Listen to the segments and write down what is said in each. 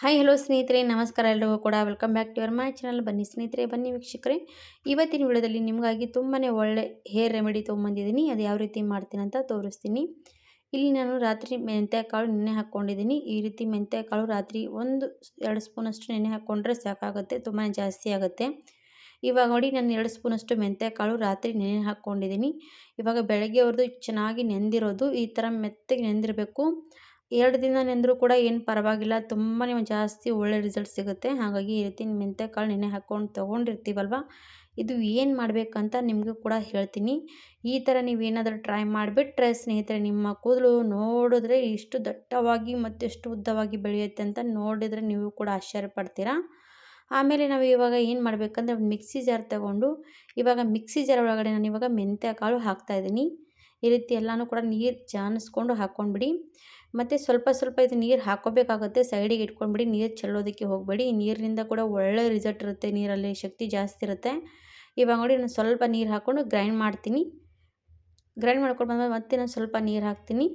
Hi hello ಸ್ನೇಹಿತರೆ, ನಮಸ್ಕಾರ ಎಲ್ಲರಿಗೂ ಕೂಡ. Welcome back to your my channel ಬನ್ನಿ ಸ್ನೇಹಿತರೆ, ಬನ್ನಿ ವೀಕ್ಷಕರೇ. ಇವತ್ತಿನ ವಿಡಿಯೋದಲ್ಲಿ ನಿಮಗಾಗಿ ತುಂಬಾ ಒಳ್ಳೆ ಹೇರ್ ರೆಮಿಡಿ ತೊಗೊಂಬಂದಿದ್ದೀನಿ. ಅದು ಯಾವ ರೀತಿ ಮಾಡ್ತೀನಿ ಅಂತ ತೋರಿಸ್ತೀನಿ. ಇಲ್ಲಿ ನಾನು ರಾತ್ರಿ ಮೆಂತ್ಯಕಾಳು ನೆನೆ ಹಾಕ್ಕೊಂಡಿದ್ದೀನಿ. ಈ ರೀತಿ ಮೆಂತ್ಯಕಾಳು ರಾತ್ರಿ ಒಂದು ಎರಡು ಸ್ಪೂನಷ್ಟು ನೆನೆ ಹಾಕ್ಕೊಂಡ್ರೆ ಸಾಕಾಗುತ್ತೆ ತುಂಬಾ ಜಾಸ್ತಿ ಆಗುತ್ತೆ. ಇವಾಗ ನೋಡಿ, ನಾನು ಎರಡು ಸ್ಪೂನಷ್ಟು ಮೆಂತ್ಯಕಾಳು ರಾತ್ರಿ ನೆನೆ ಹಾಕ್ಕೊಂಡಿದ್ದೀನಿ. ಇವಾಗ ಬೆಳಗ್ಗೆವರೆದು ಚೆನ್ನಾಗಿ ನೆಂದಿರೋದು, ಈ ಥರ ಮೆತ್ತಗೆ ನೆಂದಿರಬೇಕು. ಎರಡು ದಿನ ನೆಂದರೂ ಕೂಡ ಏನು ಪರವಾಗಿಲ್ಲ. ತುಂಬಾ ಜಾಸ್ತಿ ಒಳ್ಳೆ ರಿಸಲ್ಟ್ ಸಿಗುತ್ತೆ. ಹಾಗಾಗಿ ಈ ರೀತಿ ಮೆಂತ್ಯಕಾಳು ನೆನೆ ಹಾಕ್ಕೊಂಡು ತೊಗೊಂಡಿರ್ತೀವಲ್ವ? ಇದು ಏನು ಮಾಡಬೇಕಂತ ನಿಮಗೂ ಕೂಡ ಹೇಳ್ತೀನಿ. ಈ ಥರ ನೀವೇನಾದರೂ ಟ್ರೈ ಮಾಡಿಬಿಟ್ರೆ ಸ್ನೇಹಿತರೆ, ನಿಮ್ಮ ಕೂದಲು ನೋಡಿದ್ರೆ ಇಷ್ಟು ದಟ್ಟವಾಗಿ ಮತ್ತು ಎಷ್ಟು ಉದ್ದವಾಗಿ ಬೆಳೆಯುತ್ತೆ ಅಂತ ನೋಡಿದರೆ ನೀವು ಕೂಡ ಆಶ್ಚರ್ಯ ಪಡ್ತೀರಾ ಆಮೇಲೆ ನಾವು ಇವಾಗ ಏನು ಮಾಡಬೇಕಂದ್ರೆ ಮಿಕ್ಸಿ ಜಾರ್ ತಗೊಂಡು, ಇವಾಗ ಮಿಕ್ಸಿ ಜಾರ್ ಒಳಗಡೆ ನಾನು ಇವಾಗ ಮೆಂತ್ಯ ಕಾಳು ಹಾಕ್ತಾಯಿದ್ದೀನಿ ಈ ರೀತಿ ಎಲ್ಲನೂ ಕೂಡ ನೀರು ಜಾನಿಸ್ಕೊಂಡು ಹಾಕ್ಕೊಂಡ್ಬಿಡಿ. ಮತ್ತು ಸ್ವಲ್ಪ ಸ್ವಲ್ಪ ಇದು ನೀರು ಹಾಕೋಬೇಕಾಗುತ್ತೆ. ಸೈಡಿಗೆ ಇಟ್ಕೊಂಡ್ಬಿಡಿ, ನೀರು ಚೆಲ್ಲೋದಕ್ಕೆ ಹೋಗಬೇಡಿ. ನೀರಿನಿಂದ ಕೂಡ ಒಳ್ಳೆ ರಿಸಲ್ಟ್ ಇರುತ್ತೆ. ನೀರಲ್ಲಿ ಶಕ್ತಿ ಜಾಸ್ತಿ ಇರುತ್ತೆ. ಇವಾಗ ನೋಡಿ ನಾನು ಸ್ವಲ್ಪ ನೀರು ಹಾಕ್ಕೊಂಡು ಗ್ರೈಂಡ್ ಮಾಡ್ತೀನಿ. ಗ್ರೈಂಡ್ ಮಾಡ್ಕೊಂಡು ಬಂದಮೇಲೆ ಮತ್ತೆ ನಾನು ಸ್ವಲ್ಪ ನೀರು ಹಾಕ್ತೀನಿ.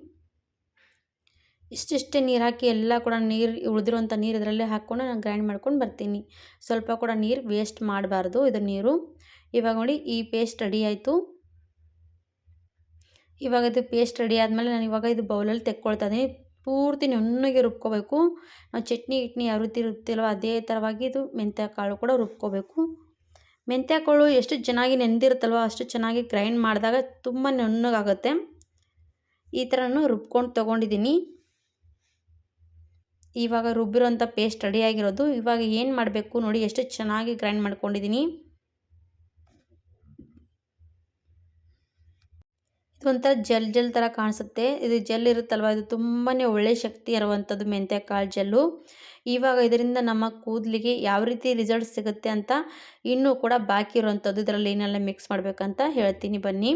ಇಷ್ಟಿಷ್ಟೇ ನೀರು ಹಾಕಿ ಎಲ್ಲ ಕೂಡ ನೀರು ಉಳಿದಿರುವಂಥ ನೀರು ಇದರಲ್ಲೇ ಹಾಕ್ಕೊಂಡು ನಾನು ಗ್ರೈಂಡ್ ಮಾಡ್ಕೊಂಡು ಬರ್ತೀನಿ. ಸ್ವಲ್ಪ ಕೂಡ ನೀರು ವೇಸ್ಟ್ ಮಾಡಬಾರ್ದು, ಇದು ನೀರು. ಇವಾಗ ನೋಡಿ, ಈ ಪೇಸ್ಟ್ ರೆಡಿ ಆಯಿತು. ಇವಾಗ ಇದು ಪೇಸ್ಟ್ ರೆಡಿ ಆದಮೇಲೆ ನಾನು ಇವಾಗ ಇದು ಬೌಲಲ್ಲಿ ತೆಕ್ಕೊಳ್ತಾ ಇದ್ದೀನಿ ಪೂರ್ತಿ ನುಣ್ಣಗೆ ರುಬ್ಕೋಬೇಕು. ನಾವು ಚಟ್ನಿ ಇಟ್ನಿ ಯಾವ ರೀತಿ ರುಬ್ತಿಲ್ವೋ ಅದೇ ಥರವಾಗಿ ಇದು ಮೆಂತ್ಯ ಕಾಳು ಕೂಡ ರುಬ್ಕೋಬೇಕು. ಮೆಂತ್ಯ ಕಾಳು ಎಷ್ಟು ಚೆನ್ನಾಗಿ ನೆಂದಿರುತ್ತಲ್ವ ಅಷ್ಟು ಚೆನ್ನಾಗಿ ಗ್ರೈಂಡ್ ಮಾಡಿದಾಗ ತುಂಬ ನುಣ್ಣಗಾಗುತ್ತೆ. ಈ ಥರನೂ ರುಬ್ಕೊಂಡು ತೊಗೊಂಡಿದ್ದೀನಿ ಇವಾಗ ರುಬ್ಬಿರೋಂಥ ಪೇಸ್ಟ್ ರೆಡಿಯಾಗಿರೋದು ಇವಾಗ ಏನು ಮಾಡಬೇಕು ನೋಡಿ, ಎಷ್ಟು ಚೆನ್ನಾಗಿ ಗ್ರೈಂಡ್ ಮಾಡ್ಕೊಂಡಿದ್ದೀನಿ ಒಂಥರ ಜೆಲ್ ಜೆಲ್ ಥರ ಕಾಣಿಸುತ್ತೆ. ಇದು ಜೆಲ್ ಇರುತ್ತಲ್ವ? ಇದು ತುಂಬಾ ಒಳ್ಳೆ ಶಕ್ತಿ ಇರುವಂಥದ್ದು ಮೆಂತ್ಯ ಕಾಳು ಜೆಲ್ಲು. ಇವಾಗ ಇದರಿಂದ ನಮ್ಮ ಕೂದಲಿಗೆ ಯಾವ ರೀತಿ ರಿಸಲ್ಟ್ ಸಿಗುತ್ತೆ ಅಂತ ಇನ್ನೂ ಕೂಡ ಬಾಕಿ ಇರುವಂಥದ್ದು ಇದರಲ್ಲಿ ಏನೆಲ್ಲ ಮಿಕ್ಸ್ ಮಾಡಬೇಕಂತ ಹೇಳ್ತೀನಿ. ಬನ್ನಿ.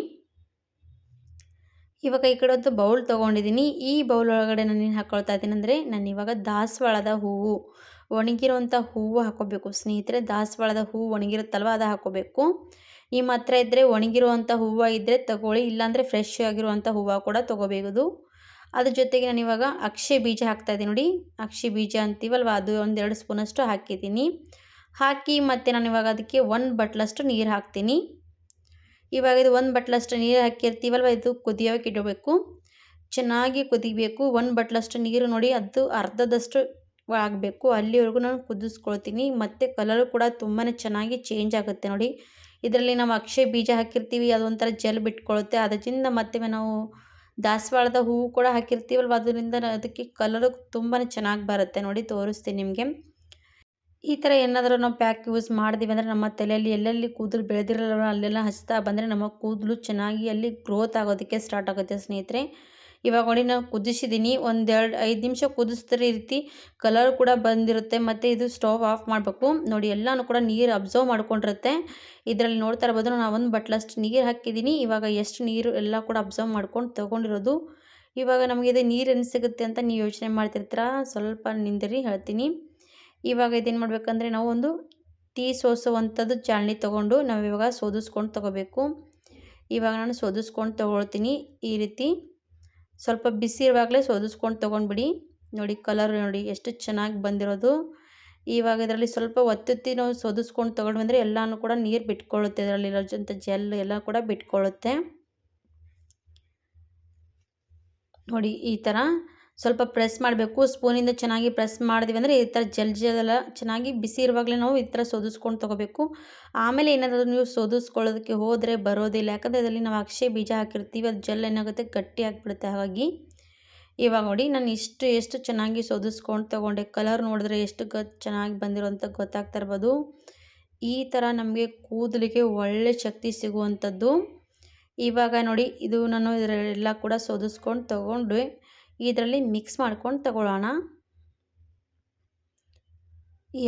ಇವಾಗ ಈ ಕಡೆ ಒಂದು ಬೌಲ್ ತೊಗೊಂಡಿದ್ದೀನಿ. ಈ ಬೌಲ್ ಒಳಗಡೆ ನಾನು ಏನು ಹಾಕ್ಕೊಳ್ತಾ ಇದ್ದೀನಿ ಅಂದರೆ ನಾನು ಇವಾಗ ದಾಸವಾಳದ ಹೂವು, ಒಣಗಿರುವಂಥ ಹೂವು ಹಾಕೋಬೇಕು. ಸ್ನೇಹಿತರೆ, ದಾಸವಾಳದ ಹೂವು ಒಣಗಿರುತ್ತಲ್ವ? ಅದು ಹಾಕೋಬೇಕು. ನಿಮ್ಮ ಹತ್ರ ಇದ್ದರೆ ಒಣಗಿರುವಂಥ ಹೂವು ಇದ್ದರೆ ತಗೊಳ್ಳಿ, ಇಲ್ಲಾಂದರೆ ಫ್ರೆಶ್ ಆಗಿರುವಂಥ ಹೂವು ಕೂಡ ತೊಗೋಬೇಕು ಅದ್ರ ಜೊತೆಗೆ ನಾನು ಇವಾಗ ಅಕ್ಷಿ ಬೀಜ ಹಾಕ್ತಾಯಿದ್ದೀನಿ ನೋಡಿ. ಅಕ್ಷಿ ಬೀಜ ಅಂತೀವಲ್ವ, ಅದು ಒಂದೆರಡು ಸ್ಪೂನಷ್ಟು ಹಾಕಿದ್ದೀನಿ. ಹಾಕಿ ಮತ್ತು ನಾನು ಇವಾಗ ಅದಕ್ಕೆ ಒಂದು ಬಟ್ಲಷ್ಟು ನೀರು ಹಾಕ್ತೀನಿ. ಇವಾಗ ಇದು ಒಂದು ಬಟ್ಲಷ್ಟು ನೀರು ಹಾಕಿರ್ತೀವಲ್ವ, ಇದು ಕುದಿಯೋಕೆ ಇಡಬೇಕು. ಚೆನ್ನಾಗಿ ಕುದಿಬೇಕು. ಒಂದು ಬಟ್ಲಷ್ಟು ನೀರು ನೋಡಿ, ಅದು ಅರ್ಧದಷ್ಟು ಆಗಬೇಕು. ಅಲ್ಲಿವರೆಗೂ ನಾನು ಕುದಿಸ್ಕೊಳ್ತೀನಿ. ಮತ್ತು ಕಲರು ಕೂಡ ತುಂಬಾ ಚೆನ್ನಾಗಿ ಚೇಂಜ್ ಆಗುತ್ತೆ ನೋಡಿ. ಇದರಲ್ಲಿ ನಾವು ಅಕ್ಷಯ ಬೀಜ ಹಾಕಿರ್ತೀವಿ ಅದೊಂಥರ ಜೆಲ್ ಬಿಟ್ಕೊಳ್ಳುತ್ತೆ ಅದರಿಂದ ಮತ್ತೆ ನಾವು ದಾಸವಾಳದ ಹೂವು ಕೂಡ ಹಾಕಿರ್ತೀವಲ್ವ? ಅದರಿಂದ ಅದಕ್ಕೆ ಕಲರು ತುಂಬಾ ಚೆನ್ನಾಗಿ ಬರುತ್ತೆ. ನೋಡಿ, ತೋರಿಸ್ತೀನಿ ನಿಮಗೆ. ಈ ಥರ ಏನಾದರೂ ನಾವು ಪ್ಯಾಕ್ ಯೂಸ್ ಮಾಡಿದೀವಿ ಅಂದರೆ ನಮ್ಮ ತಲೆಯಲ್ಲಿ ಎಲ್ಲೆಲ್ಲಿ ಕೂದಲು ಬೆಳೆದಿರಲ್ಲ ಅಲ್ಲೆಲ್ಲ ಹಚ್ತಾ ಬಂದರೆ ನಮ್ಮ ಕೂದಲು ಚೆನ್ನಾಗಿ ಅಲ್ಲಿ ಗ್ರೋತ್ ಆಗೋದಕ್ಕೆ ಸ್ಟಾರ್ಟ್ ಆಗುತ್ತೆ ಸ್ನೇಹಿತರೆ. ಇವಾಗ ನೋಡಿ ನಾನು ಕುದಿಸಿದ್ದೀನಿ ಒಂದೆರಡು ಐದು ನಿಮಿಷ ಕುದಿಸಿದ್ರೆ ಈ ರೀತಿ ಕಲರ್ ಕೂಡ ಬಂದಿರುತ್ತೆ. ಮತ್ತು ಇದು ಸ್ಟೌವ್ ಆಫ್ ಮಾಡಬೇಕು. ನೋಡಿ, ಎಲ್ಲನೂ ಕೂಡ ನೀರು ಅಬ್ಸರ್ವ್ ಮಾಡ್ಕೊಂಡಿರುತ್ತೆ. ಇದರಲ್ಲಿ ನೋಡ್ತಾ ಇರ್ಬೋದು, ನಾನು ಒಂದು ಬಟ್ಲಷ್ಟು ನೀರು ಹಾಕಿದ್ದೀನಿ ಇವಾಗ ಎಷ್ಟು ನೀರು ಎಲ್ಲ ಕೂಡ ಅಬ್ಸರ್ವ್ ಮಾಡ್ಕೊಂಡು ತೊಗೊಂಡಿರೋದು. ಇವಾಗ ನಮಗೆ ಇದು ನೀರು ಏನು ಸಿಗುತ್ತೆ ಅಂತ ನೀವು ಯೋಚನೆ ಮಾಡ್ತಿರ್ತೀರ? ಸ್ವಲ್ಪ ನಿಂದಿರಿ, ಹೇಳ್ತೀನಿ. ಇವಾಗ ಇದೇನು ಮಾಡಬೇಕಂದ್ರೆ ನಾವು ಒಂದು ಟೀ ಸೋಸುವಂಥದ್ದು ಚಾಲ್ನಿ ತೊಗೊಂಡು ನಾವು ಇವಾಗ ಸೋದಿಸ್ಕೊಂಡು ತೊಗೋಬೇಕು. ಇವಾಗ ನಾನು ಸೋದಿಸ್ಕೊಂಡು ತೊಗೊಳ್ತೀನಿ ಈ ರೀತಿ. ಸ್ವಲ್ಪ ಬಿಸಿ ಇರುವಾಗಲೇ ಸೋದಿಸ್ಕೊಂಡು ತೊಗೊಂಡ್ಬಿಡಿ. ನೋಡಿ ಕಲರ್ ನೋಡಿ ಎಷ್ಟು ಚೆನ್ನಾಗಿ ಬಂದಿರೋದು. ಇವಾಗ ಇದರಲ್ಲಿ ಸ್ವಲ್ಪ ಒತ್ತುತ್ತಿ ನಾವು ಸೋದಿಸ್ಕೊಂಡು ತೊಗೊಂಡು ಬಂದರೆ ಎಲ್ಲನೂ ಕೂಡ ನೀರು ಬಿಟ್ಕೊಳ್ಳುತ್ತೆ. ಇದರಲ್ಲಿರೋಂಥ ಜೆಲ್ ಎಲ್ಲ ಕೂಡ ಬಿಟ್ಕೊಳ್ಳುತ್ತೆ. ನೋಡಿ ಈ ಥರ ಸ್ವಲ್ಪ ಪ್ರೆಸ್ ಮಾಡಬೇಕು. ಸ್ಪೂನಿಂದ ಚೆನ್ನಾಗಿ ಪ್ರೆಸ್ ಮಾಡಿದ್ವಿ ಅಂದರೆ ಈ ಥರ ಜಲ್ ಜಲ್ಲ ಚೆನ್ನಾಗಿ ಬಿಸಿ ಇರುವಾಗಲೇ ನಾವು ಈ ಥರ ಸೋದಿಸ್ಕೊಂಡು ತೊಗೋಬೇಕು. ಆಮೇಲೆ ಏನಾದರೂ ನೀವು ಸೋದಿಸ್ಕೊಳ್ಳೋದಕ್ಕೆ ಹೋದರೆ ಬರೋದಿಲ್ಲ. ಯಾಕಂದರೆ ಅದರಲ್ಲಿ ನಾವು ಅಕ್ಷಯ ಬೀಜ ಹಾಕಿರ್ತೀವಿ. ಅದು ಜಲ್ ಏನಾಗುತ್ತೆ? ಗಟ್ಟಿ ಆಗಿಬಿಡುತ್ತೆ. ಹಾಗಾಗಿ ಇವಾಗ ನೋಡಿ, ನಾನು ಇಷ್ಟು ಎಷ್ಟು ಚೆನ್ನಾಗಿ ಸೋದಿಸ್ಕೊಂಡು ತೊಗೊಂಡೆ. ಕಲರ್ ನೋಡಿದ್ರೆ ಎಷ್ಟು ಗ ಚೆನ್ನಾಗಿ ಬಂದಿರೋ ಅಂತ ಗೊತ್ತಾಗ್ತಾ ಇರ್ಬೋದು. ಈ ಥರ ನಮಗೆ ಕೂದಲಿಗೆ ಒಳ್ಳೆ ಶಕ್ತಿ ಸಿಗುವಂಥದ್ದು. ಇವಾಗ ನೋಡಿ, ಇದು ನಾನು ಇದರೆಲ್ಲ ಕೂಡ ಸೋದಿಸ್ಕೊಂಡು ತೊಗೊಂಡು. ಇದರಲ್ಲಿ ಮಿಕ್ಸ್ ಮಾಡ್ಕೊಂಡು ತಗೊಳ್ಳೋಣ.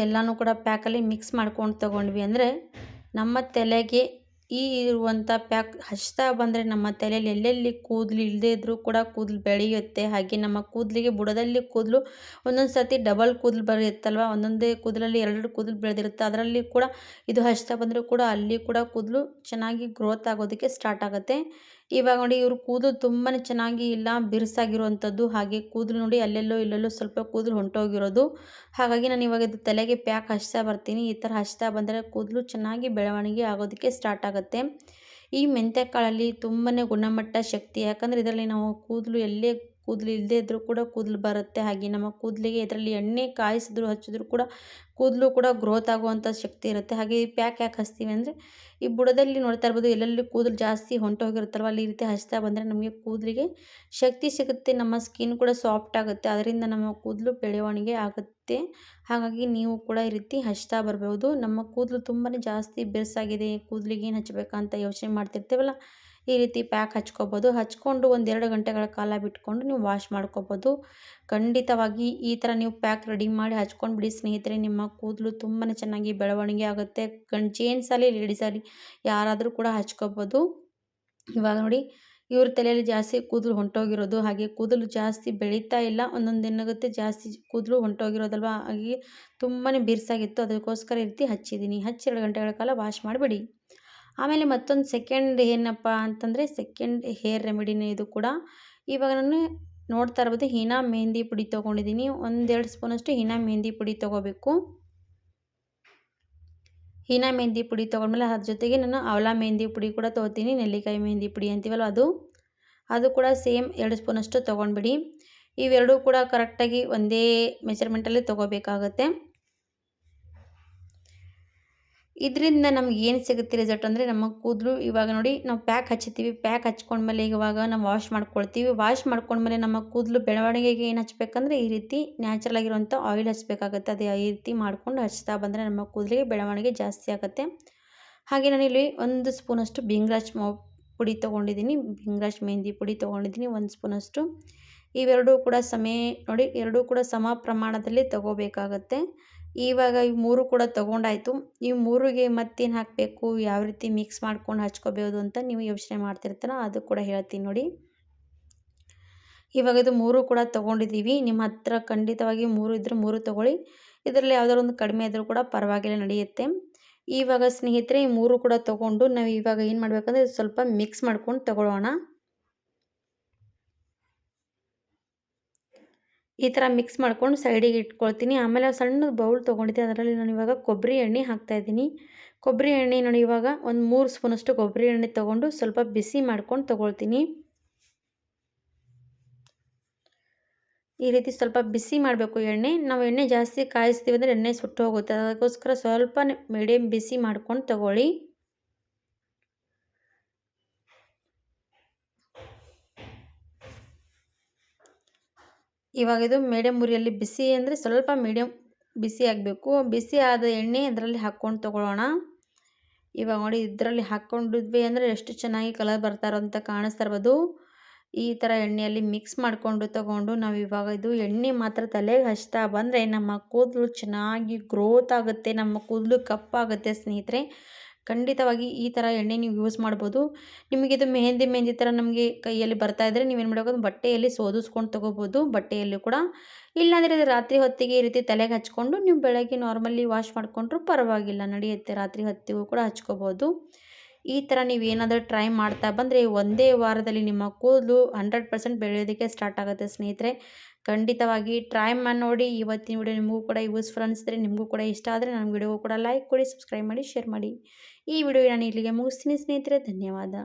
ಎಲ್ಲನೂ ಕೂಡ ಪ್ಯಾಕಲ್ಲಿ ಮಿಕ್ಸ್ ಮಾಡ್ಕೊಂಡು ತಗೊಂಡ್ವಿ ಅಂದರೆ ನಮ್ಮ ತಲೆಗೆ ಈ ಇರುವಂಥ ಪ್ಯಾಕ್ ಹಚ್ತಾ ಬಂದರೆ ನಮ್ಮ ತಲೆಯಲ್ಲಿ ಎಲ್ಲೆಲ್ಲಿ ಕೂದಲು ಇಲ್ಲದೇ ಇದ್ದರೂ ಕೂಡ ಕೂದಲು ಬೆಳೆಯುತ್ತೆ. ಹಾಗೆ ನಮ್ಮ ಕೂದಲಿಗೆ ಬುಡದಲ್ಲಿ ಕೂದಲು ಒಂದೊಂದು ಸರ್ತಿ ಡಬಲ್ ಕೂದಲು ಬರೆಯುತ್ತಲ್ವ? ಒಂದೊಂದೇ ಕೂದಲಲ್ಲಿ ಎರಡು ಕೂದಲು ಬೆಳೆದಿರುತ್ತೆ. ಅದರಲ್ಲಿ ಕೂಡ ಇದು ಹಚ್ತಾ ಬಂದರೂ ಕೂಡ ಅಲ್ಲಿ ಕೂಡ ಕೂದಲು ಚೆನ್ನಾಗಿ ಗ್ರೋತ್ ಆಗೋದಕ್ಕೆ ಸ್ಟಾರ್ಟ್ ಆಗುತ್ತೆ. ಇವಾಗ ನೋಡಿ ಇವರು ಕೂದಲು ತುಂಬಾ ಚೆನ್ನಾಗಿ ಇಲ್ಲ, ಬಿರುಸಾಗಿರುವಂಥದ್ದು. ಹಾಗೆ ಕೂದಲು ನೋಡಿ ಅಲ್ಲೆಲ್ಲೋ ಇಲ್ಲೆಲ್ಲೋ ಸ್ವಲ್ಪ ಕೂದಲು ಹೊಂಟೋಗಿರೋದು. ಹಾಗಾಗಿ ನಾನು ಇವಾಗ ಇದು ತಲೆಗೆ ಪ್ಯಾಕ್ ಹಚ್ತಾ ಬರ್ತೀನಿ. ಈ ಥರ ಹಚ್ತಾ ಬಂದರೆ ಕೂದಲು ಚೆನ್ನಾಗಿ ಬೆಳವಣಿಗೆ ಆಗೋದಕ್ಕೆ ಸ್ಟಾರ್ಟ್ ಆಗುತ್ತೆ. ಈ ಮೆಂತ್ಯಕಾಳಲ್ಲಿ ತುಂಬಾ ಗುಣಮಟ್ಟ ಶಕ್ತಿ. ಯಾಕಂದರೆ ಇದರಲ್ಲಿ ನಾವು ಕೂದಲು ಎಲ್ಲೇ ಕೂದಲು ಇಲ್ಲದೇ ಇದ್ದರೂ ಕೂಡ ಕೂದಲು ಬರುತ್ತೆ. ಹಾಗೆ ನಮ್ಮ ಕೂದಲಿಗೆ ಇದರಲ್ಲಿ ಎಣ್ಣೆ ಕಾಯಿಸಿದ್ರು ಹಚ್ಚಿದ್ರು ಕೂಡ ಕೂದಲು ಕೂಡ ಗ್ರೋತ್ ಆಗುವಂಥ ಶಕ್ತಿ ಇರುತ್ತೆ. ಹಾಗೆ ಈ ಪ್ಯಾಕ್ ಯಾಕೆ ಹಚ್ತೀವಿ ಅಂದರೆ ಈ ಬುಡದಲ್ಲಿ ನೋಡ್ತಾ ಇರ್ಬೋದು, ಎಲ್ಲೆಲ್ಲಿ ಕೂದಲು ಜಾಸ್ತಿ ಹೊಂಟೋಗಿರುತ್ತಲ್ವ ಅಲ್ಲಿ ರೀತಿ ಹಚ್ತಾ ಬಂದರೆ ನಮಗೆ ಕೂದಲಿಗೆ ಶಕ್ತಿ ಸಿಗುತ್ತೆ, ನಮ್ಮ ಸ್ಕಿನ್ ಕೂಡ ಸಾಫ್ಟ್ ಆಗುತ್ತೆ, ಅದರಿಂದ ನಮ್ಮ ಕೂದಲು ಬೆಳವಣಿಗೆ ಆಗುತ್ತೆ. ಹಾಗಾಗಿ ನೀವು ಕೂಡ ಈ ರೀತಿ ಹಚ್ತಾ ಬರ್ಬೋದು. ನಮ್ಮ ಕೂದಲು ತುಂಬಾ ಜಾಸ್ತಿ ಬೆರ್ಸಾಗಿದೆ, ಕೂದಲಿಗೆ ಏನು ಹಚ್ಚಬೇಕಂತ ಯೋಚನೆ ಮಾಡ್ತಿರ್ತೀವಲ್ಲ? ಈ ರೀತಿ ಪ್ಯಾಕ್ ಹಚ್ಕೋಬೋದು. ಹಚ್ಕೊಂಡು ಒಂದೆರಡು ಗಂಟೆಗಳ ಕಾಲ ಬಿಟ್ಕೊಂಡು ನೀವು ವಾಶ್ ಮಾಡ್ಕೋಬೋದು. ಖಂಡಿತವಾಗಿ ಈ ಥರ ನೀವು ಪ್ಯಾಕ್ ರೆಡಿ ಮಾಡಿ ಹಚ್ಕೊಂಡು ಬಿಡಿ ಸ್ನೇಹಿತರೆ. ನಿಮ್ಮ ಕೂದಲು ತುಂಬಾ ಚೆನ್ನಾಗಿ ಬೆಳವಣಿಗೆ ಆಗುತ್ತೆ. ಗಂಡು ಜೇಂಟ್ಸಲ್ಲಿ ಆಗಲಿ ಲೇಡೀಸ್ ಆಗಲಿ ಯಾರಾದರೂ ಕೂಡ ಹಚ್ಕೋಬೋದು. ಇವಾಗ ನೋಡಿ, ಇವ್ರ ತಲೆಯಲ್ಲಿ ಜಾಸ್ತಿ ಕೂದಲು ಹೊಂಟೋಗಿರೋದು. ಹಾಗೆ ಕೂದಲು ಜಾಸ್ತಿ ಬೆಳೀತಾ ಇಲ್ಲ. ಒಂದೊಂದು ಏನಾಗುತ್ತೆ ಜಾಸ್ತಿ ಕೂದಲು ಹೊಂಟೋಗಿರೋದಲ್ವ? ಹಾಗೆ ತುಂಬಾ ಬಿರ್ಸಾಗಿತ್ತು. ಅದಕ್ಕೋಸ್ಕರ ಈ ರೀತಿ ಹಚ್ಚಿದ್ದೀನಿ. ಹಚ್ಚಿ ಎರಡು ಗಂಟೆಗಳ ಕಾಲ ವಾಶ್ ಮಾಡಿಬಿಡಿ. ಆಮೇಲೆ ಮತ್ತೊಂದು ಸೆಕೆಂಡ್ ಏನಪ್ಪ ಅಂತಂದರೆ ಸೆಕೆಂಡ್ ಹೇರ್ ರೆಮಿಡಿನೇ ಇದು ಕೂಡ. ಇವಾಗ ನಾನು ನೋಡ್ತಾ ಇರ್ಬೋದು, ಹೀನಾ ಮೆಹಂದಿ ಪುಡಿ ತೊಗೊಂಡಿದ್ದೀನಿ. ಒಂದೆರಡು ಸ್ಪೂನಷ್ಟು ಹೀನಾ ಮೆಹಂದಿ ಪುಡಿ ತೊಗೋಬೇಕು. ಹೀನಾ ಮೆಹಂದಿ ಪುಡಿ ತೊಗೊಂಡ್ಮೇಲೆ ಅದ್ರ ಜೊತೆಗೆ ನಾನು ಅವಲಾ ಮೆಹಂದಿ ಪುಡಿ ಕೂಡ ತೊಗೋತೀನಿ. ನೆಲ್ಲಿಕಾಯಿ ಮೆಹಂದಿ ಪುಡಿ ಅಂತೀವಲ್ಲ ಅದು. ಅದು ಕೂಡ ಸೇಮ್ ಎರಡು ಸ್ಪೂನಷ್ಟು ತೊಗೊಂಡ್ಬಿಡಿ. ಇವೆರಡೂ ಕೂಡ ಕರೆಕ್ಟಾಗಿ ಒಂದೇ ಮೆಜರ್ಮೆಂಟಲ್ಲಿ ತೊಗೋಬೇಕಾಗತ್ತೆ. ಇದರಿಂದ ನಮ್ಗೆ ಏನು ಸಿಗುತ್ತೆ ರಿಸಲ್ಟ್ ಅಂದರೆ ನಮ್ಮ ಕೂದಲು ಇವಾಗ ನೋಡಿ ನಾವು ಪ್ಯಾಕ್ ಹಚ್ಚುತ್ತೀವಿ ಪ್ಯಾಕ್ ಹಚ್ಕೊಂಡ್ಮೇಲೆ ಇವಾಗ ನಾವು ವಾಶ್ ಮಾಡ್ಕೊಳ್ತೀವಿ. ವಾಶ್ ಮಾಡ್ಕೊಂಡ್ಮೇಲೆ ನಮ್ಮ ಕೂದಲು ಬೆಳವಣಿಗೆಗೆ ಏನು ಹಚ್ಬೇಕಂದ್ರೆ ಈ ರೀತಿ ನ್ಯಾಚುರಲ್ ಆಗಿರುವಂಥ ಆಯಿಲ್ ಹಚ್ಚಬೇಕಾಗತ್ತೆ ಅದೇ ಈ ರೀತಿ ಮಾಡ್ಕೊಂಡು ಹಚ್ತಾ ಬಂದರೆ ನಮ್ಮ ಕೂದಲಿಗೆ ಬೆಳವಣಿಗೆ ಜಾಸ್ತಿ ಆಗುತ್ತೆ. ಹಾಗೆ ನಾನಿಲ್ಲಿ ಒಂದು ಸ್ಪೂನಷ್ಟು ಬಿಂಗ್ರಾಜ್ ಮೊ ಪುಡಿ ತೊಗೊಂಡಿದ್ದೀನಿ. ಬಿಂಗ್ರಾಜ್ ಮೆಹಂದಿ ಪುಡಿ ತೊಗೊಂಡಿದ್ದೀನಿ. ಒಂದು ಸ್ಪೂನಷ್ಟು. ಇವೆರಡೂ ಕೂಡ ಸಮೇ ನೋಡಿ, ಎರಡೂ ಕೂಡ ಸಮ ಪ್ರಮಾಣದಲ್ಲಿ ತಗೋಬೇಕಾಗತ್ತೆ. ಇವಾಗ ಈ ಮೂರು ಕೂಡ ತಗೊಂಡಾಯಿತು. ಈ ಮೂರಿಗೆ ಮತ್ತೇನು ಹಾಕಬೇಕು, ಯಾವ ರೀತಿ ಮಿಕ್ಸ್ ಮಾಡ್ಕೊಂಡು ಹಚ್ಕೋಬೋದು ಅಂತ ನೀವು ಯೋಚನೆ ಮಾಡ್ತಿರ್ತೀರ, ಅದು ಕೂಡ ಹೇಳ್ತೀನಿ ನೋಡಿ. ಇವಾಗ ಇದು ಮೂರು ಕೂಡ ತೊಗೊಂಡಿದ್ದೀವಿ. ನಿಮ್ಮ ಹತ್ರ ಖಂಡಿತವಾಗಿ ಮೂರು ಇದ್ದರೆ ಮೂರು ತೊಗೊಳ್ಳಿ. ಇದರಲ್ಲಿ ಯಾವುದಾದ್ರು ಒಂದು ಕಡಿಮೆ ಇದ್ದರೂ ಕೂಡ ಪರವಾಗಿಲ್ಲ, ನಡೆಯುತ್ತೆ. ಇವಾಗ ಸ್ನೇಹಿತರೆ, ಈ ಮೂರು ಕೂಡ ತೊಗೊಂಡು ನಾವು ಇವಾಗ ಏನು ಮಾಡಬೇಕಂದ್ರೆ ಸ್ವಲ್ಪ ಮಿಕ್ಸ್ ಮಾಡ್ಕೊಂಡು ತೊಗೊಳ್ಳೋಣ. ಈ ಥರ ಮಿಕ್ಸ್ ಮಾಡ್ಕೊಂಡು ಸೈಡಿಗೆ ಇಟ್ಕೊಳ್ತೀನಿ. ಆಮೇಲೆ ಸಣ್ಣ ಬೌಲ್ ತೊಗೊಂಡಿದ್ದೆ. ಅದರಲ್ಲಿ ನಾನು ಇವಾಗ ಕೊಬ್ಬರಿ ಎಣ್ಣೆ ಹಾಕ್ತಾಯಿದ್ದೀನಿ ಕೊಬ್ಬರಿ ಎಣ್ಣೆ ನೋಡಿ ಇವಾಗ ಒಂದು ಮೂರು ಸ್ಪೂನಷ್ಟು ಕೊಬ್ಬರಿ ಎಣ್ಣೆ ತೊಗೊಂಡು ಸ್ವಲ್ಪ ಬಿಸಿ ಮಾಡ್ಕೊಂಡು ತೊಗೊಳ್ತೀನಿ. ಈ ರೀತಿ ಸ್ವಲ್ಪ ಬಿಸಿ ಮಾಡಬೇಕು ಎಣ್ಣೆ. ನಾವು ಎಣ್ಣೆ ಜಾಸ್ತಿ ಕಾಯಿಸ್ತೀವಿ ಅಂದರೆ ಎಣ್ಣೆ ಸುಟ್ಟು ಹೋಗುತ್ತೆ. ಅದಕ್ಕೋಸ್ಕರ ಸ್ವಲ್ಪ ಮೀಡಿಯಮ್ ಬಿಸಿ ಮಾಡ್ಕೊಂಡು ತಗೊಳ್ಳಿ. ಇವಾಗ ಇದು ಮೀಡಿಯಮ್ ಉರಿಯಲ್ಲಿ ಬಿಸಿ ಅಂದರೆ ಸ್ವಲ್ಪ ಮೀಡಿಯಮ್ ಬಿಸಿ ಆಗಬೇಕು. ಬಿಸಿ ಆದ ಎಣ್ಣೆ ಅದರಲ್ಲಿ ಹಾಕ್ಕೊಂಡು ತೊಗೊಳ್ಳೋಣ. ಇವಾಗ ನೋಡಿ ಇದರಲ್ಲಿ ಹಾಕ್ಕೊಂಡಿದ್ವಿ ಅಂದರೆ ಎಷ್ಟು ಚೆನ್ನಾಗಿ ಕಲರ್ ಬರ್ತಾರೋ ಅಂತ ಕಾಣಿಸ್ತಾ ಇರ್ಬೋದು. ಈ ಥರ ಎಣ್ಣೆಯಲ್ಲಿ ಮಿಕ್ಸ್ ಮಾಡಿಕೊಂಡು ತಗೊಂಡು ನಾವು ಇವಾಗ ಇದು ಎಣ್ಣೆ ಮಾತ್ರ ತಲೆಗೆ ಹಚ್ತಾ ಬಂದರೆ ನಮ್ಮ ಕೂದಲು ಚೆನ್ನಾಗಿ ಗ್ರೋತ್ ಆಗುತ್ತೆ, ನಮ್ಮ ಕೂದಲು ಕಪ್ಪಾಗುತ್ತೆ ಸ್ನೇಹಿತರೆ. ಖಂಡಿತವಾಗಿ ಈ ಥರ ಎಣ್ಣೆ ನೀವು ಯೂಸ್ ಮಾಡ್ಬೋದು. ನಿಮಗೆ ಇದು ಮೆಹಂದಿ ಮೆಹಂದಿ ಥರ ನಮಗೆ ಕೈಯಲ್ಲಿ ಬರ್ತಾ ಇದ್ದರೆ ನೀವೇನು ಮಾಡಬೇಕು ಬಟ್ಟೆಯಲ್ಲಿ ಸೋದಿಸ್ಕೊಂಡು ತೊಗೋಬೋದು, ಬಟ್ಟೆಯಲ್ಲಿ ಕೂಡ. ಇಲ್ಲಾಂದರೆ ಇದು ರಾತ್ರಿ ಹೊತ್ತಿಗೆ ಈ ರೀತಿ ತಲೆಗೆ ಹಚ್ಕೊಂಡು ನೀವು ಬೆಳಗ್ಗೆ ನಾರ್ಮಲಿ ವಾಶ್ ಮಾಡಿಕೊಂಡ್ರೂ ಪರವಾಗಿಲ್ಲ, ನಡೆಯುತ್ತೆ ರಾತ್ರಿ ಹೊತ್ತಿಗೂ ಕೂಡ ಹಚ್ಕೋಬೋದು. ಈ ಥರ ನೀವು ಏನಾದರೂ ಟ್ರೈ ಮಾಡ್ತಾ ಬಂದರೆ ಒಂದೇ ವಾರದಲ್ಲಿ ನಿಮ್ಮ ಕೂದಲು ಹಂಡ್ರೆಡ್ ಪರ್ಸೆಂಟ್ ಬೆಳೆಯೋದಕ್ಕೆ ಸ್ಟಾರ್ಟ್ ಆಗುತ್ತೆ ಸ್ನೇಹಿತರೆ. ಖಂಡಿತವಾಗಿ ಟ್ರೈ ಮಾಡಿ ನೋಡಿ ಇವತ್ತಿನ ವಿಡಿಯೋ ನಿಮಗೂ ಕೂಡ ಯೂಸ್ಫುಲ್ ಅನಿಸಿದ್ರೆ ನಿಮಗೂ ಕೂಡ ಇಷ್ಟ ಆದರೆ ನನ್ನ ವಿಡಿಯೋಗೂ ಕೂಡ ಲೈಕ್ ಕೊಡಿ ಸಬ್ಸ್ಕ್ರೈಬ್ ಮಾಡಿ ಶೇರ್ ಮಾಡಿ. ಈ ವಿಡಿಯೋ ನಾನು ಇಲ್ಲಿಗೆ ಮುಗಿಸ್ತೀನಿ ಸ್ನೇಹಿತರೆ ಧನ್ಯವಾದ.